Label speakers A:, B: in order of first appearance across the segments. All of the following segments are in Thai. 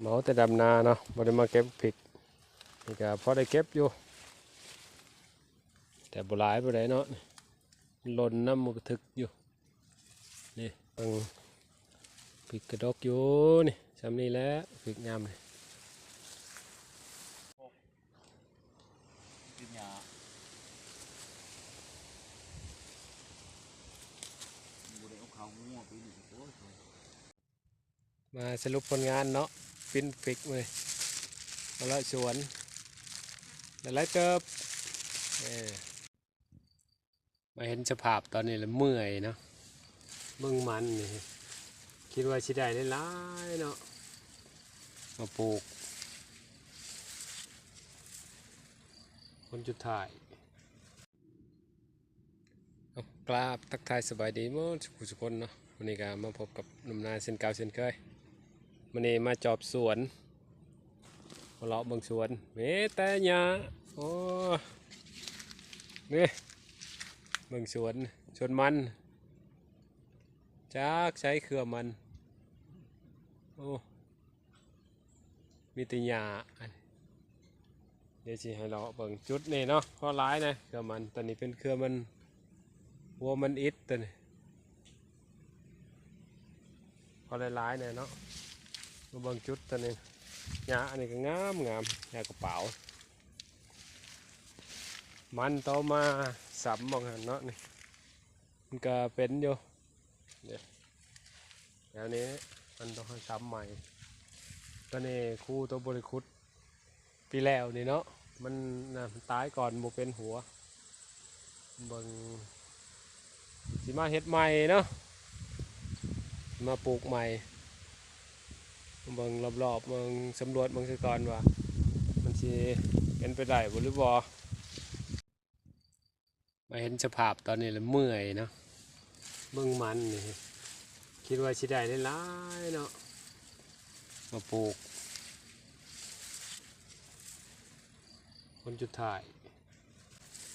A: เหมาแต่ดำนาเนาะบ่ได้มาเก็บพริกนี่ก็พอได้เก็บอยู่ แต่บ่หลายบ่ได้เนาะมันหล่นน้ำมันก็ทึกอยู่นี่เบิ่งพริกกระดกอยู่นี่ซำนี้แหละพริกงามนี่
B: กินยาบุได้เอาเขางัวไปนี่โอ้ย
A: มาสรุปผลงานเนาะ ฟินพริกเลยมาละสวนแล้วเกิบมาเห็นสภาพตอนนี้แล้วเมื่อยเนาะเบิ่งมันนี่คิดว่าสิได้หลายเนาะมาปลูก คนจุดถ่ายกราบทักทายสบายดีมั้ทุกผู้ทุคนเนาะวันนี้ก็มาพบกับหนุ่มนาเส้นเก่าเส้นเคย วันนี้มาจอบสวนเลาะบางสวนเมแต่ยาโอ้นี่บางสวนสวนมันจากใช้เครือมันโอ้มีแต่หญ้าเดี๋ยวสิให้เราเบิ่งจุดนี่เนาะข้อร้ายนะเครือมันตอนนี้เป็นเครือมันวัวมันอิดตัวนี้พอร้ายๆเนี่ยเนาะ มาบิ่งจุดตัวนี้หญ้าอันนี้ก็งามงามหญ้ากระเป๋า มันต่อมาสัมบางหันเนาะนี่มันก็เป็นอยู่เนี่ยแล้วนี้มันต้องให้ซ้ำใหม่ตัวนี้คู่ตัวบริคุดปีแล้วนี่เนาะมันนะตายก่อนโมเป็นหัวบิงสิมาเฮ็ดใหม่เนาะมาปลูกใหม่ เบิงรอบๆเบิงสำรวจเบิงซะก่อนว่า มันสิเป็นไปได้บ่หรือบ่มาเห็นสภาพตอนนี้แล้วเมื่อยเนาะเบิ่งมันนี่คิดว่าสิได้หลายเนาะมาปลูกคนจุดถ่าย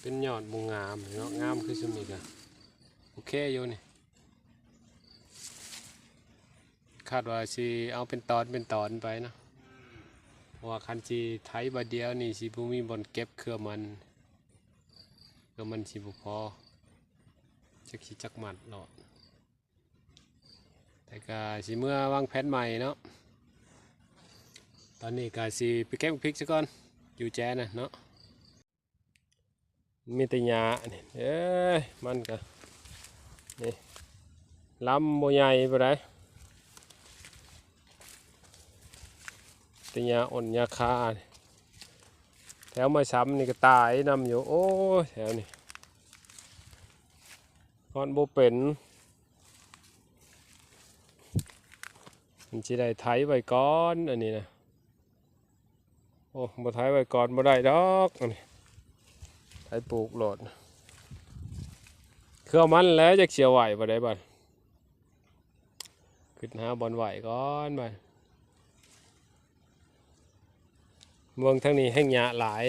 A: เป็นยอดบงงามเนาะงามคือสมิกอะโอเคอยู่นี่ คาดว่าสิเอาเป็นตอนเป็นตอนไปนะเพราะว่าคันจีไทยบาเดียวนี่สิบุมีบอนเก็บเครือมันเครือมันสิบุพอจักสิจักหมัดหรอกแต่ก็สิเมื่อวางแผนใหม่เนาะตอนนี้ก็สิไปเก็บพริกซะก่อนอยู่แจ้นะเนาะมีแต่หญ้านี่เอ้ยมันก็นี่ลำโบใหญ่ไปได้ แต่หญ้าอ่อนหญ้าคาแถวไม้ซ้ำนี่ก็ตายนำอยู่ โอ้แถวนี้ฮอนโบเป็นมันจะได้ไถไว้ก่อนอันนี้นะโอ้บ่ไทยไว้ก่อนบ่ได้ดอกอันนี้ไทยปลูกโหลดเครื่องมันแล้วจะเชียวไหวบ่ได้บ่ขึ้นหาบอลไหวก่อนบ่ เมืองทั้งนี้แห้งหยาหลาย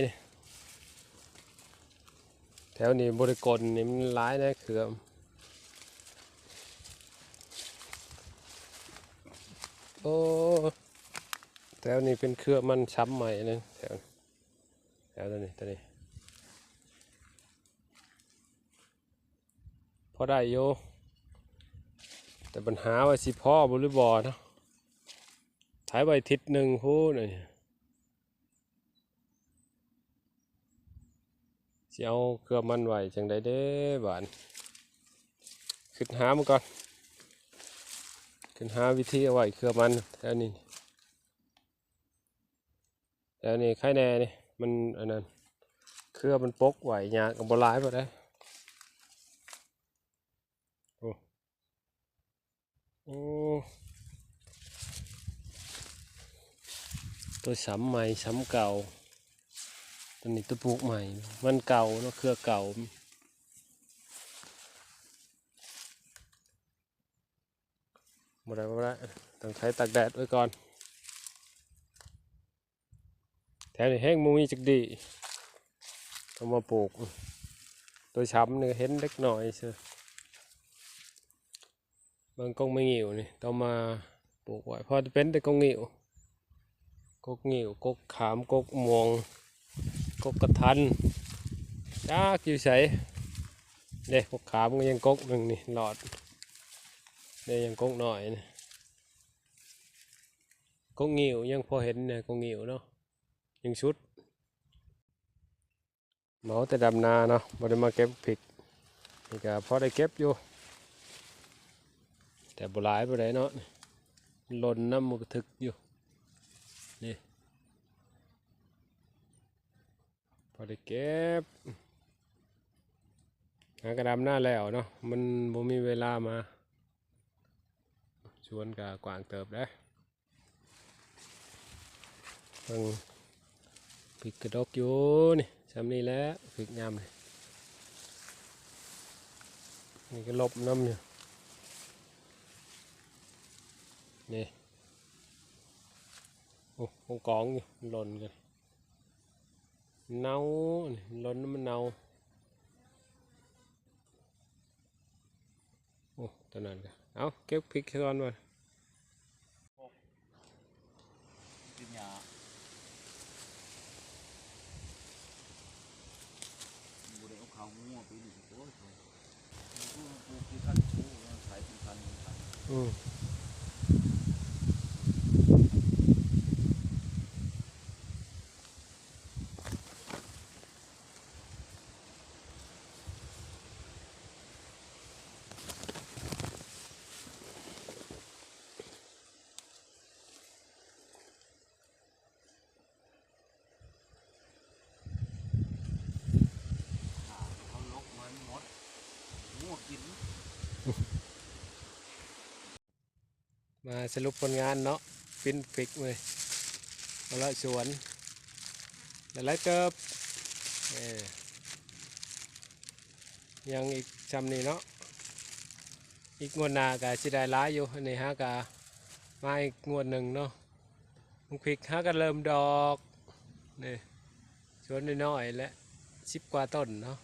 A: แถวนี้บริกรนี่มันหลายนะเครือโอ้แถวนี้เป็นเครือมันช้ำใหม่เลยแถวแถวตัวนี้ตัวนี้พอได้โยแต่ปัญหาว่าสิพ่อบรือบอเนะถ่ายไว้ทิศหนึ่งพูดนี่ สิเอาเครือมันไหวจังไดเด้บานขึ้นหามันก่อนขึ้นหาวิธีเอาไว้เครือมันแถวนี้แต่นี่ไข่แน่นี่มันอันนั้นเครือมันปกไหวยากกับบลายพอได้โอ้โอ้ตัวซ้ำใหม่ซ้ำเก่า ตัวนี้ตัวปลูกใหม่ มันเก่าเนาะเครือเก่าบ่ได้บ่ได้ต้องใช้ตากแดดไว้ก่อน แถวนี้แห้งมุมีจักดีเอามาปลูก ตัวช้ำนี่เห็นเล็กหน่อยเชื่อบางกงไม่งิวนี่ต้องมาปลูกไว้เพอจะเป็นแต่กงงิวกกงิวกกขามกกม่วง กกกระทันจ้ากอยู่ใสเด็กกกขามก็ยังกกหนึ่งนี่หลอดเด็ยังกกหน่อยนี่กกงิวยังพอเห็นเนี่ยกกงิวเนาะยังชุดเมาแต่ดำนาเนาะบ่ได้มาเก็บพริกนี่ก็พอได้เก็บอยู่ แต่บ่หลายบ่ได้เนาะหล่นน้ำมันก็ถึกอยู่ นี่ พอได้เก็บหากระดำหน้าแล้วเนาะมันบ่มีเวลามา ชวนกับกวางเติบได้อเพิ่งผิกกระดกอยู่นี่ซำนี้แล้วผิกยำนี่นี่ก็ลบน้ำอยู่นี่ โอ้คงกองอยู่หล่นกัน เน่านี่หล่นแล้วมันเน่าโอ้ตอนนั้นกันเอาเก็บพริกก่อนมา
B: กินยาบุได้เอาเขางัวไปนี่โอ้ยกูกูคือขั้นชูยังขายเป็นพันเป็นพัน
A: อืม
B: อ่าเขาลกมันหมดงัวกิน
A: มาสรุปผลงานเนาะฟินพริกเลยมาละสวนแล้วไรเติบยังอีกจำนี่เนาะอีกงวดหน้ากะสิได้ร้ายอยู่อันนี่ฮะกะมาอีกงวดหนึ่งเนาะมันควิกฮะก็เริ่มดอกนี่สวนน้อยๆและสิบกว่าต้นเนาะ